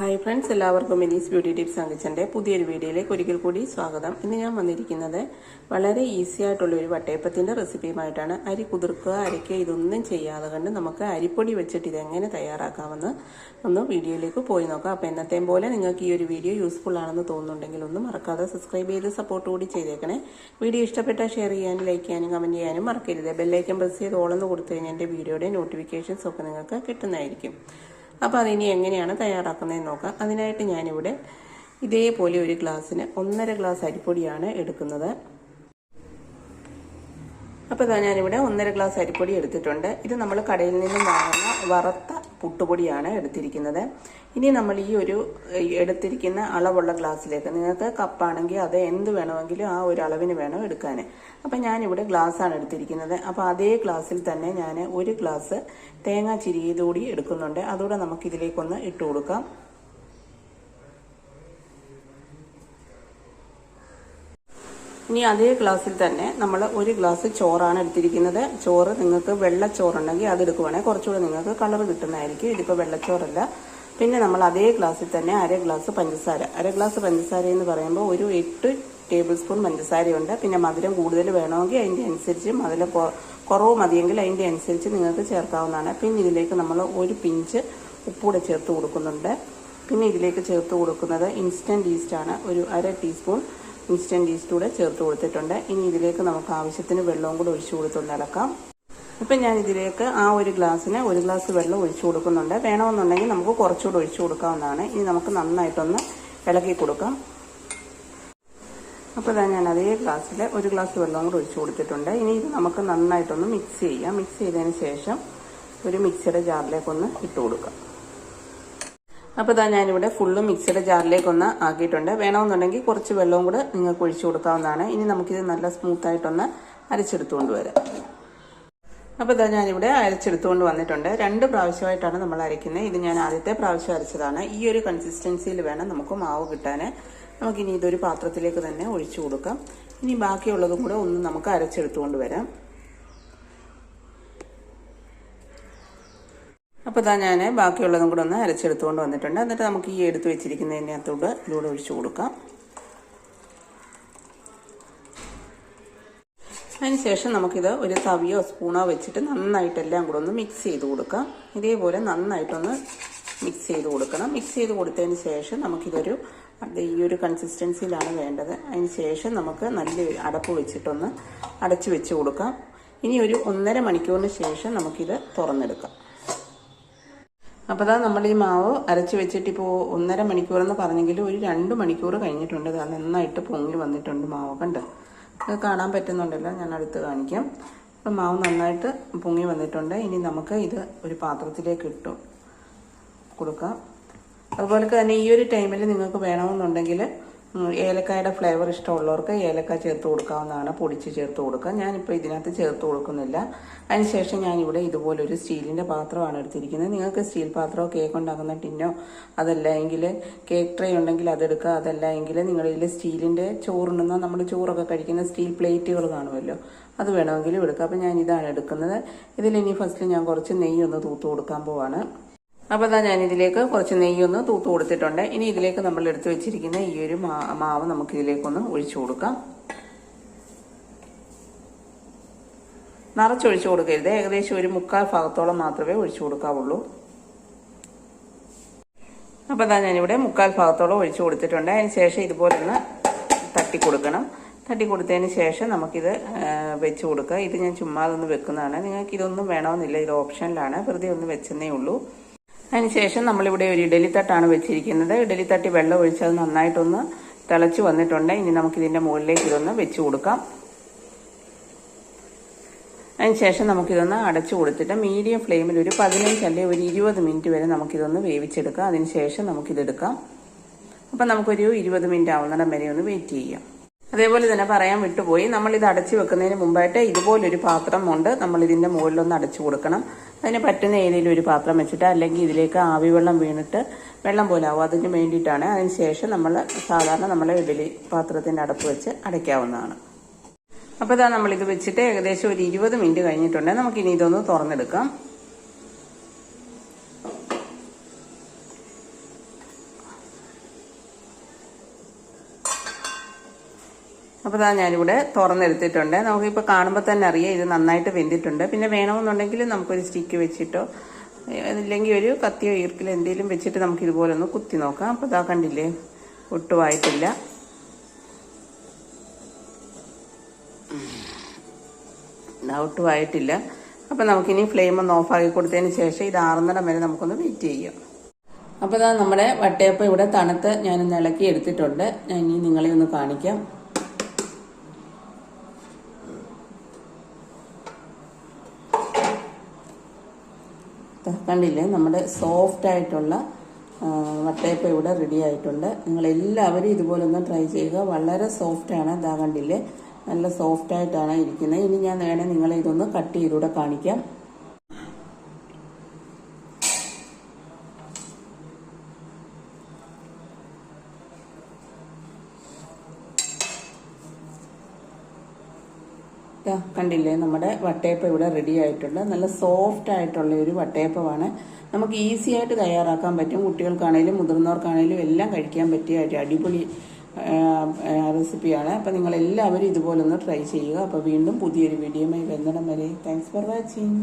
Hi friends എല്ലാവർക്കും മിനീസ് beauty tips അങ്കിച്ചന്റെ പുതിയൊരു വീഡിയോയിലേക്ക് ഒരിക്കൽ കൂടി സ്വാഗതം. ഇന്ന് ഞാൻ വന്നിരിക്കുന്നത് വളരെ ഈസി ആയിട്ടുള്ള ഒരു വട്ടയപ്പത്തിന്റെ റെസിപ്പിയുമായിട്ടാണ് അരി കുതിർക്കുക അരയ്ക്കുക ഇതൊന്നും ചെയ്യാതെ കണ്ട് നമുക്ക് അരിപ്പൊടി വെച്ചിട്ട് ഇതെങ്ങനെ തയ്യാറാക്കാമെന്ന് ഒന്ന് വീഡിയോയിലേക്ക് പോയി നോക്കാം. അപ്പോൾ എന്നത്തെയും പോലെ നിങ്ങൾക്ക് ഈ ഒരു വീഡിയോ യൂസ്ഫുൾ ആണെന്ന് തോന്നുന്നുണ്ടെങ്കിൽ ഒന്നും മറക്കാതെ സബ്സ്ക്രൈബ് ചെയ്ത് സപ്പോർട്ട് കൂടി ചെയ്തേക്കണേ. വീഡിയോ ഇഷ്ടപ്പെട്ടാൽ ഷെയർ ചെയ്യാനും ലൈക്ക് ചെയ്യാനും കമന്റ് ചെയ്യാനും മറക്കരുത്. ബെല്ലൈക്കൻ പ്രസ് ചെയ്ത് ഓളെന്ന് കൊടുത്തു കഴിഞ്ഞാൽ എന്റെ വീഡിയോയുടെ നോട്ടിഫിക്കേഷൻസ് ഒക്കെ നിങ്ങൾക്ക് കിട്ടുന്നതായിരിക്കും. അപ്പോൾ അതിനി എങ്ങനെയാണ് തയ്യാറാക്കുന്നതെന്ന് നോക്കാം. അതിനായിട്ട് ഞാനിവിടെ ഇതേപോലെ ഒരു ഗ്ലാസ്സിന് ഒന്നര ഗ്ലാസ് അരിപ്പൊടിയാണ് എടുക്കുന്നത്. അപ്പോൾ ഇതാ ഞാനിവിടെ ഒന്നര ഗ്ലാസ് അരിപ്പൊടി എടുത്തിട്ടുണ്ട്. ഇത് നമ്മൾ കടയിൽ നിന്നും വാങ്ങുന്ന വറുത്ത പുട്ടുപൊടിയാണ് എടുത്തിരിക്കുന്നത്. ഇനി നമ്മൾ ഈ ഒരു എടുത്തിരിക്കുന്ന അളവുള്ള ഗ്ലാസ്സിലേക്ക് നിങ്ങൾക്ക് കപ്പാണെങ്കിൽ അത് എന്ത് വേണമെങ്കിലും ആ ഒരു അളവിന് വേണം എടുക്കാൻ അപ്പം ഞാനിവിടെ ഗ്ലാസ്സാണ് എടുത്തിരിക്കുന്നത്. അപ്പോൾ അതേ ഗ്ലാസ്സിൽ തന്നെ ഞാൻ ഒരു ഗ്ലാസ് തേങ്ങാ ചിരിയിലൂടി എടുക്കുന്നുണ്ട്. അതുകൂടെ നമുക്ക് ഇതിലേക്കൊന്ന് ഇട്ട് കൊടുക്കാം. ഇനി അതേ ഗ്ലാസ്സിൽ തന്നെ നമ്മൾ ഒരു ഗ്ലാസ് ചോറാണ് എടുത്തിരിക്കുന്നത്. ചോറ് നിങ്ങൾക്ക് വെള്ളച്ചോറുണ്ടെങ്കിൽ അത് എടുക്കുവാണെങ്കിൽ കുറച്ചുകൂടെ നിങ്ങൾക്ക് കളർ കിട്ടുന്നതായിരിക്കും. ഇതിപ്പോൾ വെള്ളച്ചോറല്ല. പിന്നെ നമ്മൾ അതേ ഗ്ലാസ്സിൽ തന്നെ അര ഗ്ലാസ് പഞ്ചസാര. അര ഗ്ലാസ് പഞ്ചസാര എന്ന് പറയുമ്പോൾ ഒരു എട്ട് ടേബിൾ സ്പൂൺ പഞ്ചസാരയുണ്ട്. പിന്നെ മധുരം കൂടുതൽ വേണമെങ്കിൽ അതിന്റെ അനുസരിച്ച് മധുരം കുറവ് മതിയെങ്കിൽ അതിന്റെ അനുസരിച്ച് നിങ്ങൾക്ക് ചേർക്കാവുന്നതാണ്. പിന്നെ ഇതിലേക്ക് നമ്മൾ ഒരു പിഞ്ച് ഉപ്പൂടെ ചേർത്ത് കൊടുക്കുന്നുണ്ട്. പിന്നെ ഇതിലേക്ക് ചേർത്ത് കൊടുക്കുന്നത് ഇൻസ്റ്റന്റ് ഈസ്റ്റാണ്. ഒരു അര ടീസ്പൂൺ ഇൻസ്റ്റന്റ് ഈസ്റ്റ് കൂടെ ചേർത്ത് കൊടുത്തിട്ടുണ്ട്. ഇനി ഇതിലേക്ക് നമുക്ക് ആവശ്യത്തിന് വെള്ളവും കൂടെ ഒഴിച്ചു കൊടുത്തൊന്ന് ഇളക്കാം. ഇപ്പം ഞാൻ ഇതിലേക്ക് ആ ഒരു ഗ്ലാസ്സിന് ഒരു ഗ്ലാസ് വെള്ളം ഒഴിച്ചു കൊടുക്കുന്നുണ്ട്. വേണമെന്നുണ്ടെങ്കിൽ നമുക്ക് കുറച്ചുകൂടെ ഒഴിച്ചു കൊടുക്കാവുന്നതാണ്. ഇനി നമുക്ക് നന്നായിട്ടൊന്ന് ഇളക്കി കൊടുക്കാം. അപ്പോൾ ഇതാ ഞാൻ അതേ ഗ്ലാസ്സിൽ ഒരു ഗ്ലാസ് വെള്ളം കൂടെ ഒഴിച്ചു കൊടുത്തിട്ടുണ്ട്. ഇനി ഇത് നമുക്ക് നന്നായിട്ടൊന്ന് മിക്സ് ചെയ്യാം. മിക്സ് ചെയ്തതിന് ശേഷം ഒരു മിക്സിയുടെ ജാറിലേക്കൊന്ന് ഇട്ട് കൊടുക്കാം. അപ്പോൾ ഇതാ ഞാനിവിടെ ഫുള്ള് മിക്സിയുടെ ജാറിലേക്കൊന്ന് ആക്കിയിട്ടുണ്ട്. വേണമെന്നുണ്ടെങ്കിൽ കുറച്ച് വെള്ളവും കൂടെ നിങ്ങൾക്ക് ഒഴിച്ചു കൊടുക്കാവുന്നതാണ്. ഇനി നമുക്കിത് നല്ല സ്മൂത്തായിട്ടൊന്ന് അരച്ചെടുത്തുകൊണ്ട് വരാം. അപ്പോൾ ഇതാ ഞാനിവിടെ അരച്ചെടുത്തുകൊണ്ട് വന്നിട്ടുണ്ട്. രണ്ട് പ്രാവശ്യമായിട്ടാണ് നമ്മൾ അരയ്ക്കുന്നത്. ഇത് ഞാൻ ആദ്യത്തെ പ്രാവശ്യം അരച്ചതാണ്. ഈ ഒരു കൺസിസ്റ്റൻസിയിൽ വേണം നമുക്ക് മാവ് കിട്ടാൻ. നമുക്കിനി ഇതൊരു പാത്രത്തിലേക്ക് തന്നെ ഒഴിച്ചു കൊടുക്കാം. ഇനി ബാക്കിയുള്ളതും കൂടെ ഒന്ന് നമുക്ക് അരച്ചെടുത്തുകൊണ്ട് വരാം. അപ്പോൾ ഇതാ ഞാൻ ബാക്കിയുള്ളതും കൂടെ ഒന്ന് അരച്ചെടുത്തുകൊണ്ട് വന്നിട്ടുണ്ട്. എന്നിട്ട് നമുക്ക് ഈ എടുത്ത് വെച്ചിരിക്കുന്നതിനകത്തോട് ഇതിലൂടെ ഒഴിച്ചു കൊടുക്കാം. അതിനുശേഷം നമുക്കിത് ഒരു തവിയോ സ്പൂണോ വെച്ചിട്ട് നന്നായിട്ടെല്ലാം കൂടെ ഒന്ന് മിക്സ് ചെയ്ത് കൊടുക്കാം. ഇതേപോലെ നന്നായിട്ടൊന്ന് മിക്സ് ചെയ്ത് കൊടുക്കണം. മിക്സ് ചെയ്ത് കൊടുത്തതിന് ശേഷം നമുക്കിതൊരു ഈ ഒരു കൺസിസ്റ്റൻസിയിലാണ് വേണ്ടത്. അതിന് ശേഷം നമുക്ക് നല്ല അടപ്പ് വെച്ചിട്ടൊന്ന് അടച്ചു വെച്ച് കൊടുക്കാം. ഇനി ഒരു ഒന്നര മണിക്കൂറിന് ശേഷം നമുക്കിത് തുറന്നെടുക്കാം. അപ്പോൾ അതാ നമ്മൾ ഈ മാവ് അരച്ച് വെച്ചിട്ട് ഇപ്പോൾ ഒന്നര മണിക്കൂർ എന്ന് പറഞ്ഞെങ്കിൽ ഒരു രണ്ട് മണിക്കൂർ കഴിഞ്ഞിട്ടുണ്ട്. അത് നന്നായിട്ട് പൊങ്ങി വന്നിട്ടുണ്ട് മാവ് കണ്ട്. അത് കാണാൻ പറ്റുന്നുണ്ടല്ലോ. ഞാൻ അടുത്ത് കാണിക്കാം. അപ്പം മാവ് നന്നായിട്ട് പൊങ്ങി വന്നിട്ടുണ്ട്. ഇനി നമുക്ക് ഇത് ഒരു പാത്രത്തിലേക്ക് ഇട്ടു കൊടുക്കാം. അതുപോലെ തന്നെ ഈ ഒരു ടൈമിൽ നിങ്ങൾക്ക് വേണമെന്നുണ്ടെങ്കിൽ ഏലക്കായുടെ ഫ്ലേവർ ഇഷ്ടമുള്ളവർക്ക് ഏലക്ക ചേർത്ത് കൊടുക്കാവുന്നതാണ് പൊടിച്ച് ചേർത്ത് കൊടുക്കുക. ഞാനിപ്പോൾ ഇതിനകത്ത് ചേർത്ത് കൊടുക്കുന്നില്ല. അതിനുശേഷം ഞാനിവിടെ ഇതുപോലൊരു സ്റ്റീലിന്റെ പാത്രമാണ് എടുത്തിരിക്കുന്നത്. നിങ്ങൾക്ക് സ്റ്റീൽ പാത്രമോ കേക്ക് ഉണ്ടാക്കുന്ന ടിന്നോ അതല്ല എങ്കിൽ കേക്ക് ട്രേ ഉണ്ടെങ്കിൽ അതെടുക്കുക അതല്ല എങ്കിൽ നിങ്ങളിൽ സ്റ്റീലിന്റെ ചോറുണ്ടെന്ന നമ്മൾ ചോറൊക്കെ കഴിക്കുന്ന സ്റ്റീൽ പ്ലേറ്റുകൾ കാണുമല്ലോ. അത് വേണമെങ്കിലും എടുക്കുക അപ്പോൾ ഞാൻ ഇതാണ് എടുക്കുന്നത്. ഇതിലിനി ഫസ്റ്റ് ഞാൻ കുറച്ച് നെയ്യൊന്ന് തൂത്ത് കൊടുക്കാൻ പോവാണ്. അപ്പോൾ അതാ ഞാൻ ഇതിലേക്ക് കുറച്ച് നെയ്യൊന്ന് തൂത്ത് കൊടുത്തിട്ടുണ്ട്. ഇനി ഇതിലേക്ക് നമ്മൾ എടുത്തു വെച്ചിരിക്കുന്ന ഈ ഒരു മാവ് നമുക്ക് ഇതിലേക്കൊന്ന് ഒഴിച്ചു കൊടുക്കാം. നിറച്ചൊഴിച്ചു കൊടുക്കരുത്. ഏകദേശം ഒരു മുക്കാൽ ഭാഗത്തോളം മാത്രമേ ഒഴിച്ചു കൊടുക്കാവുള്ളൂ. അപ്പോൾ അതാ ഞാനിവിടെ മുക്കാൽ ഭാഗത്തോളം ഒഴിച്ചു കൊടുത്തിട്ടുണ്ട്. അതിന് ശേഷം ഇതുപോലെ ഒന്ന് തട്ടി കൊടുക്കണം. തട്ടി കൊടുത്തതിന് ശേഷം നമുക്കിത് വെച്ച് കൊടുക്കുക ഇത് ഞാൻ ചുമ്മാതൊന്ന് വെക്കുന്നതാണ്. നിങ്ങൾക്ക് ഇതൊന്നും വേണമെന്നില്ല. ഇത് ഓപ്ഷനിലാണ്. വെറുതെ ഒന്ന് വെച്ചെന്നേ ഉള്ളൂ. അതിനുശേഷം നമ്മളിവിടെ ഒരു ഇഡലിത്തട്ടാണ് വെച്ചിരിക്കുന്നത്. ഇഡലിത്തട്ടി വെള്ളം ഒഴിച്ച് അത് നന്നായിട്ടൊന്ന് തിളച്ച് വന്നിട്ടുണ്ട്. ഇനി നമുക്കിതിന്റെ മുകളിലേക്ക് ഇതൊന്ന് വെച്ച് കൊടുക്കാം. അതിനുശേഷം നമുക്കിതൊന്ന് അടച്ചു കൊടുത്തിട്ട് മീഡിയം ഫ്ലെയിമിൽ ഒരു പതിനഞ്ച് അല്ലെങ്കിൽ ഒരു ഇരുപത് മിനിറ്റ് വരെ നമുക്കിതൊന്ന് വേവിച്ചെടുക്കാം. അതിനുശേഷം നമുക്കിതെടുക്കാം. അപ്പം നമുക്കൊരു ഇരുപത് മിനിറ്റ് ആവുന്നിടം വരെ ഒന്ന് വെയിറ്റ് ചെയ്യാം. അതേപോലെ തന്നെ പറയാൻ വിട്ടുപോയി. നമ്മൾ ഇത് അടച്ചു വെക്കുന്നതിന് മുമ്പായിട്ട് ഇതുപോലൊരു പാത്രം കൊണ്ട് നമ്മൾ ഇതിന്റെ മുകളിലൊന്ന് അടച്ചു കൊടുക്കണം. അതിന് പറ്റുന്ന ഏതെങ്കിലും ഒരു പാത്രം വെച്ചിട്ട് അല്ലെങ്കിൽ ഇതിലേക്ക് ആവി വെള്ളം വീണിട്ട് വെള്ളം പോലെ ആവും. അതിന് വേണ്ടിയിട്ടാണ് അതിന് ശേഷം നമ്മൾ സാധാരണ നമ്മളെ ഇഡലി പാത്രത്തിന്റെ അടപ്പ് വെച്ച് അടയ്ക്കാവുന്നതാണ്. അപ്പോൾ ഇതാ നമ്മളിത് വെച്ചിട്ട് ഏകദേശം ഒരു ഇരുപത് മിനിറ്റ് കഴിഞ്ഞിട്ടുണ്ട്. നമുക്കിനി ഇതൊന്ന് തുറന്നെടുക്കാം. അപ്പോൾ ഇതാ ഞാനിവിടെ തുറന്നെടുത്തിട്ടുണ്ട്. നമുക്കിപ്പോൾ കാണുമ്പോൾ തന്നെ അറിയാം ഇത് നന്നായിട്ട് വെന്തിട്ടുണ്ട്. പിന്നെ വേണമെന്നുണ്ടെങ്കിൽ നമുക്കൊരു സ്റ്റിക്ക് വെച്ചിട്ടോ അതില്ലെങ്കിൽ ഒരു കത്തിയോ ഈർക്കിലോ എന്തെങ്കിലും വെച്ചിട്ട് നമുക്ക് ഇതുപോലെ ഒന്ന് കുത്തി നോക്കാം. അപ്പോൾ ഇതാ കണ്ടില്ലേ ഒട്ടുമായിട്ടില്ല. ഇതാ ഒട്ടുമായിട്ടില്ല. അപ്പം നമുക്കിനി ഫ്ലെയിം ഒന്ന് ഓഫാക്കി കൊടുത്തതിന് ശേഷം ഇത് ആറുന്നിടം വരെ നമുക്കൊന്ന് വെയിറ്റ് ചെയ്യാം. അപ്പോൾ ഇതാ നമ്മുടെ വട്ടയപ്പം ഇവിടെ തണുത്ത് ഞാനൊന്ന് ഇളക്കി എടുത്തിട്ടുണ്ട്. ഞാൻ ഇനി നിങ്ങളെ ഒന്ന് കാണിക്കാം. കണ്ടില്ലേ? നമ്മുടെ സോഫ്റ്റ് ആയിട്ടുള്ള വട്ടയപ്പ ഇവിടെ റെഡി ആയിട്ടുണ്ട്. നിങ്ങൾ എല്ലാവരും ഇതുപോലെ ഒന്ന് ട്രൈ ചെയ്യുക. വളരെ സോഫ്റ്റ് ആണ്. ഇതാ കണ്ടില്ലേ? നല്ല സോഫ്റ്റ് ആയിട്ടാണ് ഇരിക്കുന്നത്. ഇനി ഞാൻ വേണേൽ നിങ്ങളെ ഇതൊന്ന് കട്ട് ചെയ്തുകൂടെ കാണിക്കാം. കണ്ടില്ലേ? നമ്മുടെ വട്ടയപ്പം ഇവിടെ റെഡി ആയിട്ടുണ്ട്. നല്ല സോഫ്റ്റ് ആയിട്ടുള്ള ഒരു വട്ടയപ്പമാണ്. നമുക്ക് ഈസി ആയിട്ട് തയ്യാറാക്കാൻ പറ്റും. കുട്ടികൾക്കാണേലും മുതിർന്നവർക്കാണേലും എല്ലാം കഴിക്കാൻ പറ്റിയ അടിപൊളി റെസിപ്പിയാണ് അപ്പം നിങ്ങൾ എല്ലാവരും ട്രൈ ചെയ്യുക. അപ്പോൾ വീണ്ടും പുതിയൊരു വീഡിയോയുമായി വരുന്നിടം വരെ. Thanks for watching